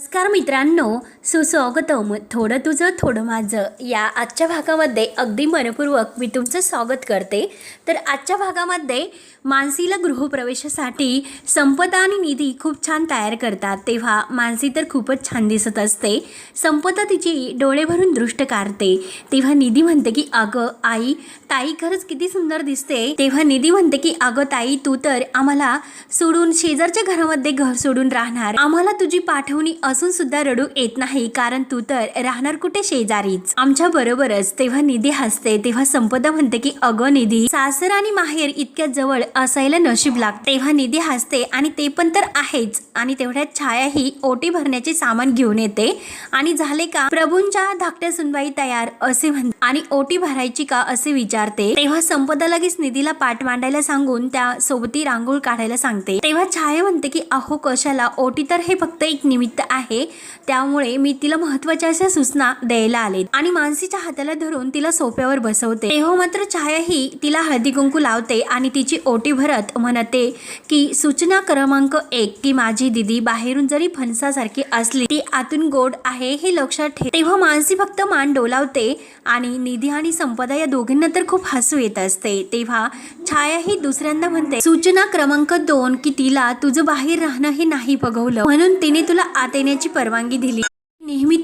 नमस्कार मित्रांनो सुस्वागतम. थोडं तुझं थोडं माझं. या आजच्या भागामध्ये अगदी मनपूर्वक मी तुमचं स्वागत करते. तर आजच्या भागामध्ये मानसीला गृहप्रवेशासाठी संपदा आणि निधी खूप छान तयार करतात. तेव्हा मानसी तर खूपच छान दिसत असते. संपदा तिची डोळे भरून दृष्ट काढते. तेव्हा निधी म्हणते की अगं आई ताई खरंच किती सुंदर दिसते. तेव्हा निधी म्हणते की अगं ताई तू तर आम्हाला सोडून शेजारच्या घरामध्ये घर सोडून राहणार. आम्हाला तुझी पाठवणी असून सुद्धा रडू येत नाही कारण तू तर राहणार कुठे शेजारीच? आमच्या बरोबरच. तेव्हा निधी हसते. तेव्हा संपदा म्हणते की अगं निधी सासर आणि माहेर इतक्या जवळ असायला नशीब लागते. तेव्हा निधी हसते आणि ते पण तर आहेच. आणि तेवढ्यात छाया ही ओटी भरण्याचे सामान घेऊन येते. आणि झाले का? प्रभूंच्या धाकट्या सुनबाई तयार असे म्हण आणि ओटी भरायची का? असे विचार विचारते. तेव्हा संपदा लगेच निधीला पाठ मांडायला सांगून त्या सोबती रांगोळ काढायला सांगते. तेव्हा छाया म्हणते की अहो कशाला? ओटी तर हे फक्त एक निमित्त आहे. त्यामुळे मी तिला महत्त्वाच्या अशा सूचना द्यायला आले आणि मानसीच्या हाताला धरून तिला सोप्यावर बसवते. तेव्हा मात्र छाया ही तिला हळदी कुंकू लावते आणि तिची ओटी भरत म्हणते की सूचना क्रमांक एक की माझी दिदी बाहेरून जरी फणसासारखी असली ती आतून गोड आहे हे लक्षात ठेव. तेव्हा मानसी फक्त मान डोलावते आणि निधी आणि संपदा या दोघींना तर खूप हसू येत असते. तेव्हा छाया ही दुसऱ्यांदा म्हणते सूचना क्रमांक दोन की तिला तुझं बाहेर राहणं हे नाही बघवलं. म्हणून तिने तुला आत येण्याची परवानगी दिली.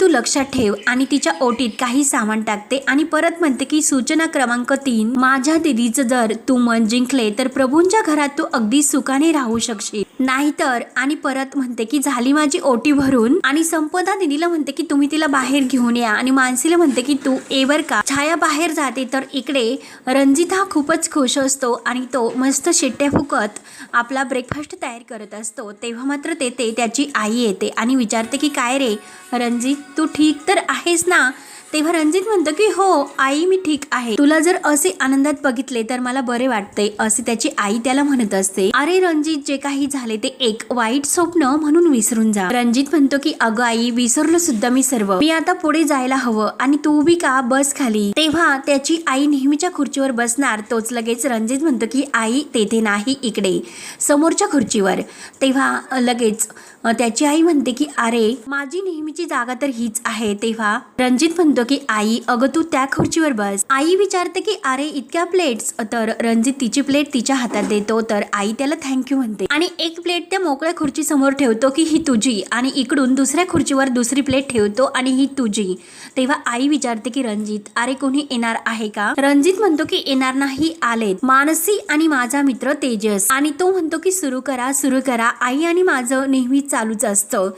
तू लक्षात ठेव आणि तिच्या ओटीत काही सामान टाकते आणि परत म्हणते की सूचना क्रमांक तीन माझ्या दिदीचं जर तू मन जिंकले तर प्रभूंच्या घरात तू अगदी सुखाने राहू शकशील. नाहीतर आणि परत म्हणते की झाली माझी ओटी भरून आणि संपदा दिदीला म्हणते की तुम्ही तिला बाहेर घेऊन या आणि मानसीला म्हणते की तू एवर का. छाया बाहेर जाते तर इकडे रणजित हा खूपच खुश असतो आणि तो मस्त शिट्ट्या फुकत आपला ब्रेकफास्ट तयार करत असतो. तेव्हा मात्र तेथे त्याची आई येते आणि विचारते की काय रे रणजित तू ठीक तर आहेस ना? तेव्हा रणजित म्हणतो की हो आई मी ठीक आहे. तुला जर असे आनंदात बघितले तर मला बरे वाटते असे त्याची आई त्याला म्हणत असते. अरे रणजित जे काही झाले ते एक वाईट स्वप्न म्हणून विसरून जा. रणजित म्हणतो की अगं आई विसरलो सुद्धा मी सर्व. मी आता पुढे जायला हवं आणि तू बी का बस खाली? तेव्हा त्याची आई नेहमीच्या खुर्चीवर बसणार. तोच लगेच रणजित म्हणतो की आई तेथे नाही इकडे. समोरच्या खुर्चीवर. तेव्हा लगेच त्याची आई म्हणते की अरे माझी नेहमीची जागा तर हीच आहे. तेव्हा रणजित म्हणतो की आई अगं तू त्या खुर्चीवर बस. आई विचारते की अरे इतक्या प्लेट्स तर रणजित तिची प्लेट तिच्या हातात देतो. तर आई त्याला थँक्यू म्हणते. आणि एक प्लेट त्या मोकळ्या खुर्ची समोर ठेवतो की ही तुझी. आणि इकडून दुसऱ्या खुर्चीवर दुसरी प्लेट ठेवतो आणि ही तुझी. तेव्हा आई विचारते की रणजित अरे कोणी येणार आहे का? रणजित म्हणतो की येणार नाही आलेत. मानसी आणि माझा मित्र तेजस. आणि तो म्हणतो की सुरू करा सुरू करा. आई आणि माझं नेहमी चालूच असतं.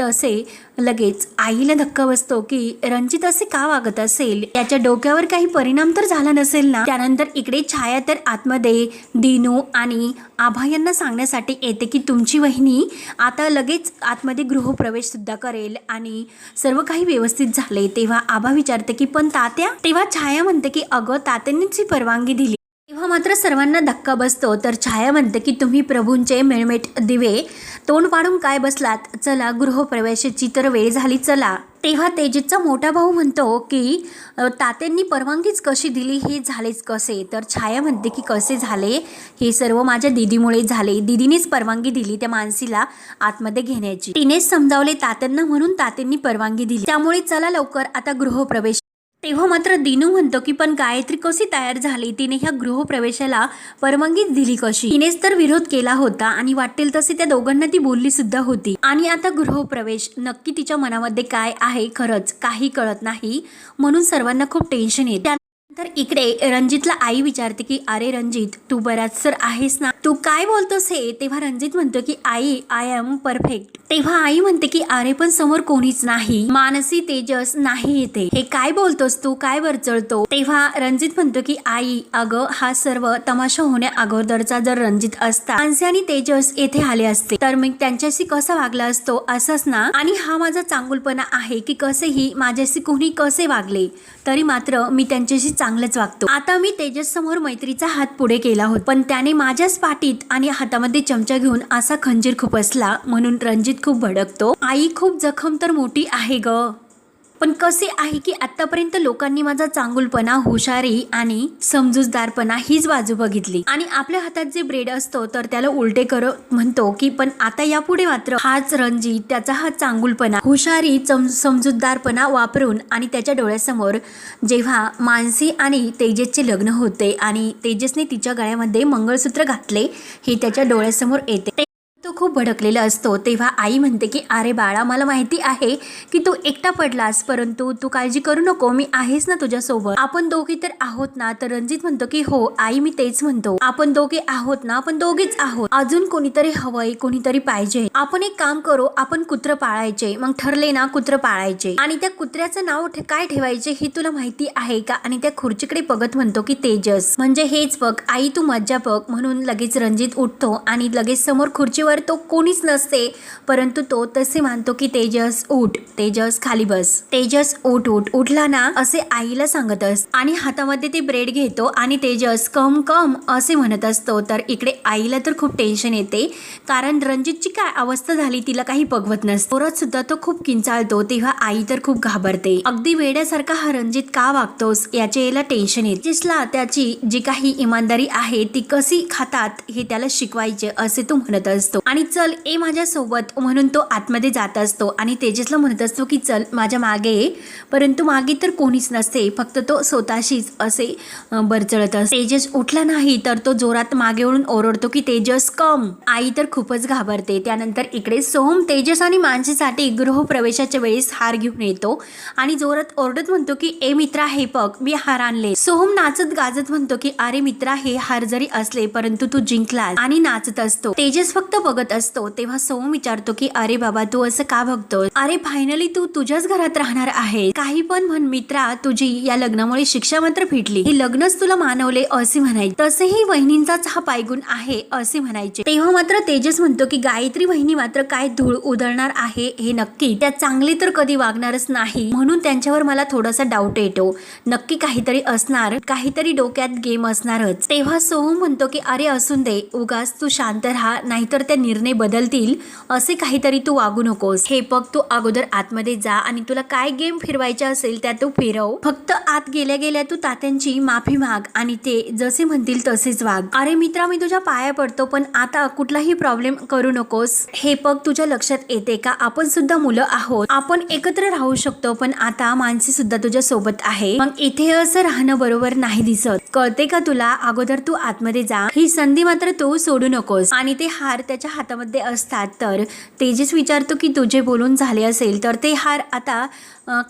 तसे लगेच आईला धक्का बसतो की रणजित असे का वागत असेल? याच्या डोक्यावर काही परिणाम तर झाला नसेल ना? त्यानंतर इकडे छाया तर आतमध्ये दिनू आणि आभा यांना सांगण्यासाठी येते की तुमची वहिनी आता लगेच आतमध्ये गृहप्रवेश सुद्धा करेल आणि सर्व काही व्यवस्थित झाले तेव्हा आभा विचारते की पण तात्या? तेव्हा छाया म्हणते की अगं तात्यांनीच ही परवानगी दिली. तेव्हा मात्र सर्वांना धक्का बसतो. तर छाया म्हणते की तुम्ही प्रभूंचे मिळमेट दिवे तोंड पाडून काय बसलात? चला गृहप्रवेशाची तर वेळ झाली चला. तेव्हा तेजितचा मोठा भाऊ म्हणतो की तात्यांनी परवानगीच कशी दिली हे झालेच कसे? तर छाया म्हणते की कसे झाले? हे सर्व माझ्या दिदीमुळे झाले. दिदीनेच परवानगी दिली त्या मानसीला आतमध्ये घेण्याची. तिनेच समजावले तात्यांना म्हणून तात्यांनी परवानगी दिली. त्यामुळे चला लवकर आता गृहप्रवेश तेव्हा मात्र दिनू म्हणतो की पण गायत्री कशी तयार झाली? तिने ह्या गृहप्रवेशाला परवानगीच दिली कशी? तिनेच तर विरोध केला होता आणि वाटेल तसे त्या दोघांना ती बोलली सुद्धा होती. आणि आता गृहप्रवेश नक्की तिच्या मनामध्ये काय आहे? खरंच काही कळत नाही. म्हणून सर्वांना खूप टेन्शन येते. तर इकडे रणजितला आई विचारते की अरे रणजित तू बराच सर आहेस ना? तू काय बोलतोस हे? तेव्हा रणजित म्हणतो की आई आय एम परफेक्ट तेव्हा आई म्हणते की अरे पण समोर कोणीच नाही. मानसी तेजस नाही येते. हे काय बोलतोस तू? काय वरचळतो? तेव्हा रणजित म्हणतो की आई अगं हा सर्व तमाशा होण्या अगोदरचा जर रणजित असता मानसी आणि तेजस येथे आले असते तर मी त्यांच्याशी कसा वागला असतो? असंच ना? आणि हा माझा चांगुलपणा आहे की कसेही माझ्याशी कोणी कसे वागले? तरी मात्र मी त्यांच्याशी चांगलंच वागतो. आता मी तेजस समोर मैत्रीचा हात पुढे केला होता. पण त्याने माझ्याच पाठीत आणि हातामध्ये चमचा घेऊन असा खंजीर खुपसला म्हणून रणजित खूप भडकतो. आई खूप जखम तर मोठी आहे ग. पण कसे आहे की आतापर्यंत लोकांनी माझा चांगुलपणा हुशारी आणि समजूतदारपणा हीच बाजू बघितली. आणि आपल्या हातात जे ब्रेड असतो तर त्याला उलटे कर म्हणतो की पण आता यापुढे मात्र हाच रणजीत त्याचा हा चांगुलपणा हुशारी समजूतदारपणा वापरून आणि त्याच्या डोळ्यासमोर जेव्हा मानसी आणि तेजसचे लग्न होते आणि तेजसने तिच्या गळ्यामध्ये मंगळसूत्र घातले हे त्याच्या डोळ्यासमोर येते. तो खूप भडकलेला असतो. तेव्हा आई म्हणते की अरे बाळा मला माहिती आहे की तू एकटा पडलास परंतु तू काळजी करू नको. मी आहेस ना तुझ्यासोबत. आपण दोघी तर आहोत ना? तर रणजित म्हणतो की हो आई मी तेच म्हणतो. आपण दोघे आहोत ना? आपण दोघेच आहोत. अजून कोणीतरी हवंय कोणीतरी पाहिजे. आपण एक काम करू आपण कुत्र पाळायचे. मग ठरले ना कुत्र पाळायचे. आणि त्या कुत्र्याचं नाव काय ठेवायचे हे तुला माहिती आहे का? आणि त्या खुर्चीकडे बघत म्हणतो की तेजस. म्हणजे हेच बघ. आई तू मज्जा बघ. म्हणून लगेच रणजित उठतो आणि लगेच समोर खुर्चीवर तो कोणीच नसते परंतु तो तसे मानतो की तेजस उठ तेजस खाली बस. तेजस उठ उठ. उठला ना असे आईला सांगत असत आणि हातामध्ये ते ब्रेड घेतो आणि तेजस कम कम असे म्हणत असतो. तर इकडे आईला तर खूप टेन्शन येते. कारण रणजितची काय अवस्था झाली तिला काही बघवत नसतो. परत सुद्धा तो खूप किंचाळतो. तेव्हा आई तर खूप घाबरते. अगदी वेड्यासारखा हा रणजित का वागतोस याचे याला टेन्शन येते. जिसला त्याची जी काही इमानदारी आहे ती कशी खातात हे त्याला शिकवायचे असे तो म्हणत असतो. आणि चल ए माझ्यासोबत म्हणून तो आतमध्ये जात असतो. आणि तेजसला म्हणत असतो की चल माझ्या मागे ये. परंतु मागे तर कोणीच नसते. फक्त तो स्वतःशीच असे बरचळत असतो. तेजस उठला नाही तर तो जोरात मागे वळून ओरडतो की तेजस कम. आई तर खूपच घाबरते. त्यानंतर इकडे सोहम तेजस आणि माणसेसाठी गृहप्रवेशाच्या वेळेस हार घेऊन येतो आणि जोरात ओरडत म्हणतो की ए मित्रा हे बघ मी हार आणले. सोहम नाचत गाजत म्हणतो की अरे मित्रा हे हार जरी असले परंतु तू जिंकला आणि नाचत असतो. तेजस फक्त बघत असतो तेव्हा सोम विचारतो की अरे बाबा तू असं का बघतो अरे फायनली तू तुझ्याच घरात राहणार आहे काही पण म्हण मित्रा तुझी या लग्नामुळे शिक्षा मात्र फिटली. हे लग्नच तुला मानवले असे म्हणायचे. तसेही वहिनींचाच हा पायगुण आहे असे म्हणायचे. तेव्हा मात्र तेजस म्हणतो की गायत्री वहिनी मात्र काय धूळ उधळणार आहे हे नक्की. त्या चांगली तर कधी वागणारच नाही. म्हणून त्यांच्यावर मला थोडासा डाऊट येतो. नक्की काहीतरी असणार काहीतरी डोक्यात गेम असणारच. तेव्हा सोहम म्हणतो की अरे असून दे. उगाच तू शांत राहा. नाहीतर त्या निर्णय बदलतील असे काहीतरी तू वागू नकोस. हे बघ तू अगोदर आतमध्ये जा आणि तुला काय गेम फिरवायचा असेल त्या तू फिरव. फक्त आत गेल्या गेल्या तू तात्यांची माफी माग आणि ते जसे म्हणतील तसेच वाग. अरे मित्रा मी तुझ्या पाया पडतो पण आता कुठलाही प्रॉब्लेम करू नकोस. हे बघ तुझ्या लक्षात येते का? आपण सुद्धा मुलं आहोत. आपण एकत्र राहू शकतो पण आता माणसे सुद्धा तुझ्या सोबत आहे. मग इथे असं राहणं बरोबर नाही दिसत. कळते का तुला? अगोदर तू आतमध्ये जा. ही संधी मात्र तू सोडू नकोस. आणि ते हार त्याच्या हातामध्ये असतात. तर तेजस विचारतो की तुझे बोलून झाले असेल तर ते हार आता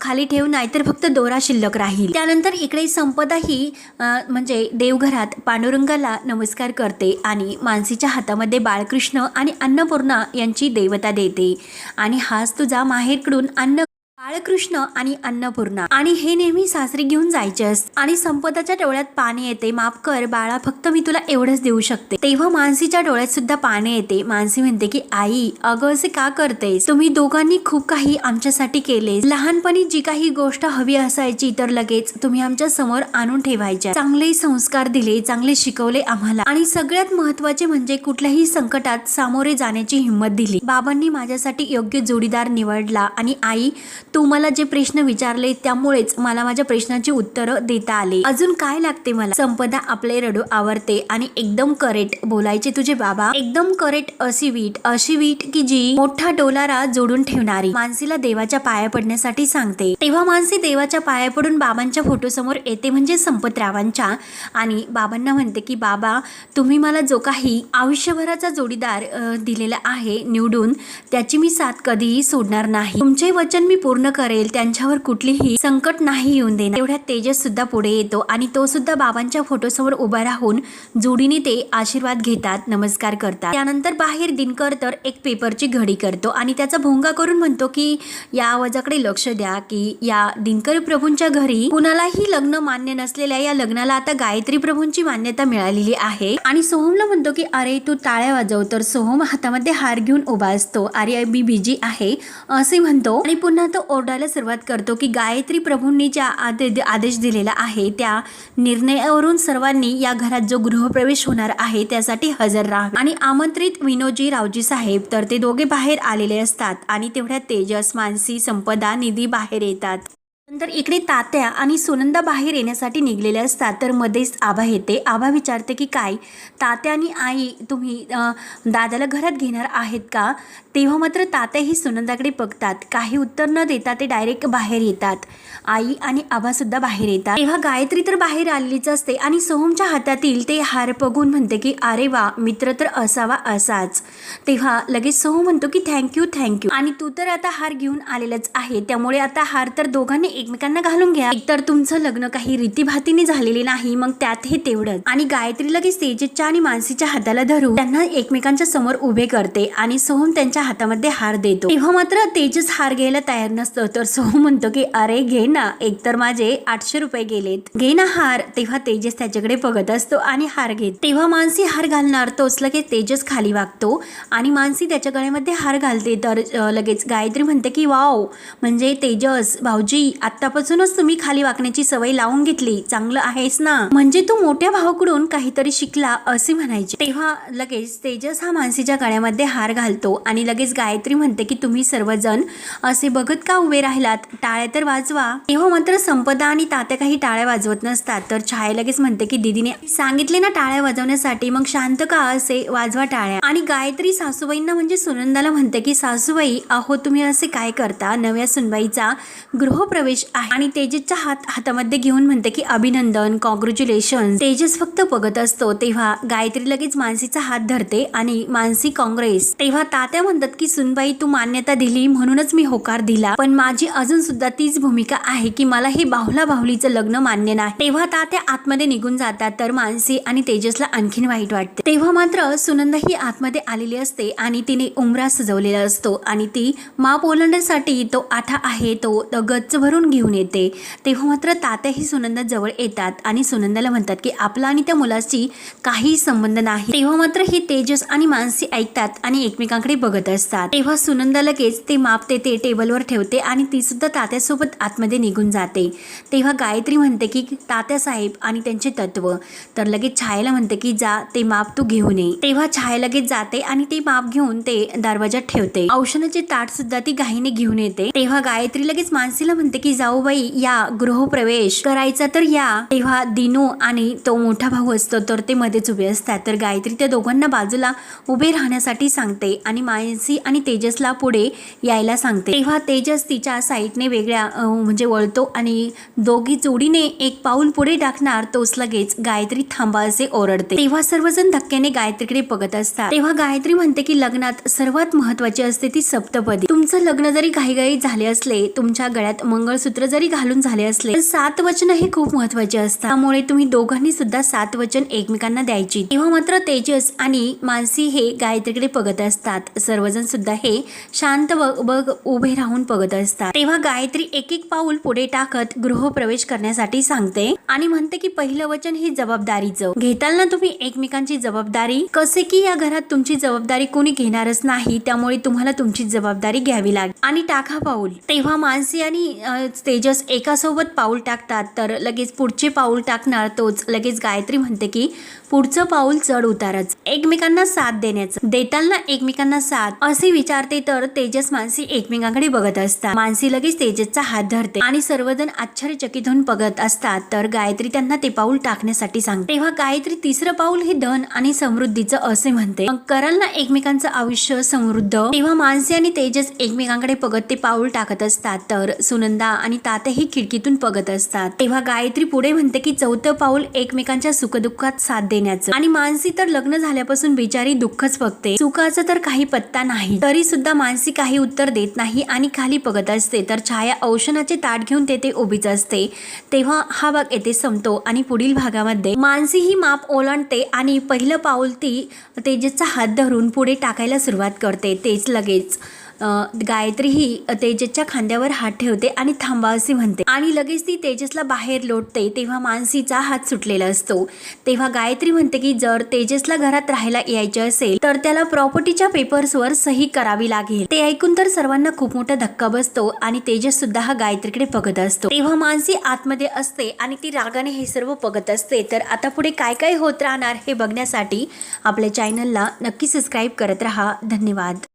खाली ठेव नाहीतर फक्त दोरा शिल्लक राहील. त्यानंतर इकडे संपदा ही म्हणजे देवघरात पांडुरंगाला नमस्कार करते आणि मानसीच्या हातामध्ये बाळकृष्ण आणि अन्नपूर्णा यांची देवता देते. आणि हाच तुझा माहेरकडून अन्न बाळकृष्ण आणि अन्नपूर्णा. आणि हे नेहमी सासरी घेऊन जायचे आणि संपदाच्या डोळ्यात पाणी येते. माफ कर बाळा फक्त मी तुला एवढंच देऊ शकते. तेव्हा मानसीच्या डोळ्यात सुद्धा पाणी येते. मानसी म्हणते की आई अगं असे का करतेस? तुम्ही दोघांनी खूप काही आमच्यासाठी केले. लहानपणी जी काही गोष्ट हवी असायची तर लगेच तुम्ही आमच्यासमोर आणून ठेवायच्या. चांगले संस्कार दिले चांगले शिकवले आम्हाला. आणि सगळ्यात महत्त्वाचे म्हणजे कुठल्याही संकटात सामोरे जाण्याची हिंमत दिली. बाबांनी माझ्यासाठी योग्य जोडीदार निवडला आणि आई तू मला जे प्रश्न विचारले त्यामुळेच मला माझ्या प्रश्नाची उत्तरं देता आले. अजून काय लागते मला? संपदा आपले रडू आवडते आणि एकदम करेक्ट बोलायचे तुझे बाबा. एकदम करेक्ट अशी वीट अशी वीट की जी मोठा डोलारा जोडून ठेवणारी. मानसीला देवाच्या पाया पडण्यासाठी सांगते. तेव्हा मानसी देवाच्या पाया पडून बाबांच्या फोटो समोर येते म्हणजे संपतरावांच्या. आणि बाबांना म्हणते की बाबा तुम्ही मला जो काही आयुष्यभराचा जोडीदार दिलेला आहे निवडून त्याची मी साथ कधीही सोडणार नाही. तुमचे वचन मी पूर्ण करेल त्यांच्यावर कुठलीही संकट नाही येऊन देणार. तेवढ्यात तेजस सुद्धा पुढे येतो आणि तो सुद्धा बाबांच्या फोटोसमोर उभा राहून जोडीने ते आशीर्वाद घेतात नमस्कार करतात. त्यानंतर बाहेर दिनकर तर एक पेपरची घडी करतो आणि त्याचा भोंगा करून म्हणतो की या आवाजाकडे लक्ष द्या की या दिनकर प्रभूंच्या घरी कुणालाही लग्न मान्य नसलेल्या या लग्नाला आता गायत्री प्रभूंची मान्यता मिळालेली आहे. आणि सोहमला म्हणतो की अरे तू टाळ्या वाजव. तर सोहम हातामध्ये हार घेऊन उभा असतो. अरे मी बिजी आहे असे म्हणतो. आणि पुन्हा तो ओरडायला सुरुवात करतो की गायत्री प्रभूंनी ज्या आदे आदेश दिलेला आहे त्या निर्णयावरून सर्वांनी या घरात जो गृहप्रवेश होणार आहे त्यासाठी हजर राहावे. आणि आमंत्रित विनोजी रावजी साहेब तर ते दोघे बाहेर आलेले असतात आणि तेवढ्यात तेजस मानसी संपदा निधी बाहेर येतात. नंतर इकडे तात्या आणि सुनंदा बाहेर येण्यासाठी निघलेल्या असतात. तर मध्येच आभा येते. आभा विचारते की काय? तात्या आणि आई तुम्ही दादाला घरात घेणार आहेत का? तेव्हा मात्र तात्या ही सुनंदाकडे बघतात. काही उत्तर न देता ते डायरेक्ट बाहेर येतात. आई आणि आभासुद्धा बाहेर येतात. तेव्हा गायत्री तर बाहेर आलेलीच असते आणि सोहमच्या हातातील ते हार बघून म्हणते की अरे वा मित्र तर असावा असाच. तेव्हा लगेच सोहम म्हणतो की थँक्यू थँक्यू. आणि तू तर आता हार घेऊन आलेलाच आहे. त्यामुळे आता हार तर दोघांनी एकमेकांना घालून घ्या. एकतर तुमचं लग्न काही रीतीभातीने झालेले नाही मग त्यात हे तेवढंच. आणि गायत्री लगेच तेजसच्या आणि मानसीच्या हाताला धरून त्यांना एकमेकांच्या समोर उभे करते आणि सोहम त्यांच्या हातामध्ये हार देतो. तेव्हा मात्र तेजस हार घ्यायला तयार नसतो. तर सोहम म्हणतो की अरे घे ना. एकतर माझे आठशे रुपये गेलेत. घे ना हार. तेव्हा तेजस त्याच्याकडे बघत असतो आणि हार घेत. तेव्हा मानसी हार घालणार. तोच लगेच तेजस खाली वागतो आणि मानसी त्याच्या गळ्यामध्ये हार घालते. तर लगेच गायत्री म्हणते की वाव. म्हणजे तेजस भाऊजी आत्तापासूनच तुम्ही खाली वाकण्याची सवय लावून घेतली. चांगलं आहेस ना? म्हणजे तू मोठ्या भावाकडून काहीतरी शिकला असे म्हणायचे. तेव्हा लगेच तेजस हा मानसीच्या गळ्यामध्ये हार घालतो आणि लगेच गायत्री म्हणते की तुम्ही सर्वजण असे बघत का उभे राहिलात? टाळ्या तर वाजवा. तेव्हा मात्र संपदा आणि तात्या काही टाळ्या वाजवत नसतात. तर छाया लगेच म्हणते की दीदीने सांगितले ना टाळ्या वाजवण्यासाठी मग शांत का असे? वाजवा टाळ्या. आणि गायत्री सासूबाईंना म्हणजे सुनंदाला म्हणते की सासूबाई अहो तुम्ही असे काय करता? नव्या सुनबाईचा गृहप्रवेश आहे. आणि तेजसच्या हात हातामध्ये घेऊन म्हणते की अभिनंदन कॉंग्रॅच्युलेशन तेजस फक्त बघत असतो तेव्हा गायत्री लगेच मानसीचा हात धरते आणि मानसी काँग्रेस तेव्हा तात्या म्हणतात की सुनबाई तू मान्यता दिली म्हणूनच मी होकार दिला. पण माझी अजून सुद्धा तीच भूमिका आहे की मला हे बाहुला बाहुलीचं लग्न मान्य नाही. तेव्हा तात्या आतमध्ये निघून जातात तर मानसी आणि तेजसला आणखीन वाईट वाटते. तेव्हा मात्र सुनंदा ही आतमध्ये आलेली असते आणि तिने उमरा सजवलेला असतो. आणि ती माप ओलांडण्यासाठी तो आठा आहे तो गच्च भरून घेऊन येते. तेव्हा मात्र तात्या ही सुनंदा जवळ येतात आणि सुनंदाला म्हणतात की आपला आणि त्या मुलाची काही संबंध नाही. तेव्हा मात्र ही तेजस आणि मानसी ऐकतात आणि एकमेकांकडे बघत असतात. तेव्हा सुनंदा लगेच ते माप ते टेबलवर ठेवते आणि ती सुद्धा तात्यासोबत आतमध्ये निघून जाते. तेव्हा गायत्री म्हणते की तात्या साहेब आणि त्यांचे तत्व. तर लगेच छायाला म्हणते की जा ते माप तू घेऊन ये. तेव्हा छाया लगेच जाते आणि ते माप घेऊन ते दरवाजात ठेवते. औषधाचे ताट सुद्धा ती घाईने घेऊन येते. तेव्हा गायत्री लगेच मानसीला म्हणते की जा बाई या गृहप्रवेश करायचा तर या. तेव्हा दिनू आणि तो मोठा भाऊ असतो तर ते मध्येच उभे असतात. तर गायत्री त्या दोघांना बाजूला उभे राहण्यासाठी सांगते आणि मानसी आणि तेजसला पुढे यायला सांगते. तेव्हा तेजस तिच्या साईडने वेगळ्या म्हणजे वळतो आणि दोघी जोडीने एक पाऊल पुढे टाकणार तोच लगेच गायत्री थांबा असे ओरडते. तेव्हा सर्वजण धक्क्याने गायत्रीकडे बघत असतात. तेव्हा गायत्री म्हणते की लग्नात सर्वात महत्वाची असते ती सप्तपदी. तुमचं लग्न जरी घाईघाई झाले असले तुमच्या गळ्यात मंगळसूत्र जरी घालून झाले असले तर सात वचन हे खूप महत्त्वाचे असतात. त्यामुळे तुम्ही दोघांनी सुद्धा सात वचन एकमेकांना द्यायची. तेव्हा मात्र तेजस आणि मानसी हे गायत्रीकडे बघत असतात. सर्वजण सुद्धा हे शांत बघ उभे राहून बघत असतात. तेव्हा गायत्री एक एक पाऊल पुढे टाकत गृहप्रवेश करण्यासाठी सांगते आणि म्हणते की पहिलं वचन हे जबाबदारीचं. घेताल ना तुम्ही एकमेकांची जबाबदारी? कसे की या घरात तुमची जबाबदारी कोणी घेणारच नाही त्यामुळे तुम्हाला तुमची जबाबदारी घ्यावी लागेल आणि टाका पाऊल. तेव्हा मानसी आणि तेजस एकासोबत पाऊल टाकतात तर लगेच पुढचे पाऊल टाकणार तोच लगेच गायत्री म्हणते की पुढचं पाऊल चढ उताराचं. एकमेकांना साथ देण्याचं. देताना एकमेकांना साथ. असे विचारते तर तेजस मानसी एकमेकांकडे बघत असतात. मानसी लगेच तेजसचा हात धरते आणि सर्वजण आश्चर्यचकित होऊन बघत असतात. तर गायत्री त्यांना ते पाऊल टाकण्यासाठी सांगते. तेव्हा गायत्री तिसरं पाऊल हे धन आणि समृद्धीचं असे म्हणते. मग कराल ना एकमेकांचं आयुष्य समृद्ध. तेव्हा मानसी आणि तेजस एकमेकांकडे बघत ते पाऊल टाकत असतात. तर सुनंदा आणि तातही खिडकीतून बघत असतात. तेव्हा गायत्री पुढे म्हणते की चौथं पाऊल एकमेकांच्या सुखदुःखात साथ देण्याचं. आणि मानसी तर लग्न झाल्यापासून बिचारी दुःखच बघते. सुखाचा तर काही पत्ता नाही. तरी सुद्धा मानसी काही उत्तर देत नाही आणि खाली बघत असते. तर छाया औषणाचे ताट घेऊन तेथे उभीच असते. तेव्हा हा भाग येथे संपतो आणि पुढील भागामध्ये मानसी ही माप ओलांडते आणि पहिलं पाऊल ती तेजसचा हात धरून पुढे टाकायला सुरुवात करते. तेच लगेच. गायत्री ही तेजसच्या खांद्यावर हात ठेवते आणि थांबा असे म्हणते. आणि लगेच ती तेजसला बाहेर लोटते तेव्हा मानसीचा हात सुटलेला असतो. तेव्हा गायत्री म्हणते की जर तेजसला घरात राहायला यायचे असेल तर त्याला प्रॉपर्टीच्या पेपर्सवर सही करावी लागेल. ते ऐकून तर सर्वांना खूप मोठा धक्का बसतो आणि तेजस सुद्धा हा गायत्रीकडे बघत असतो. तेव्हा मानसी आतमध्ये असते आणि ती रागाने हे सर्व बघत असते. तर आता पुढे काय काय होत राहणार हे बघण्यासाठी आपल्या चॅनलला नक्की सबस्क्राईब करत राहा. धन्यवाद.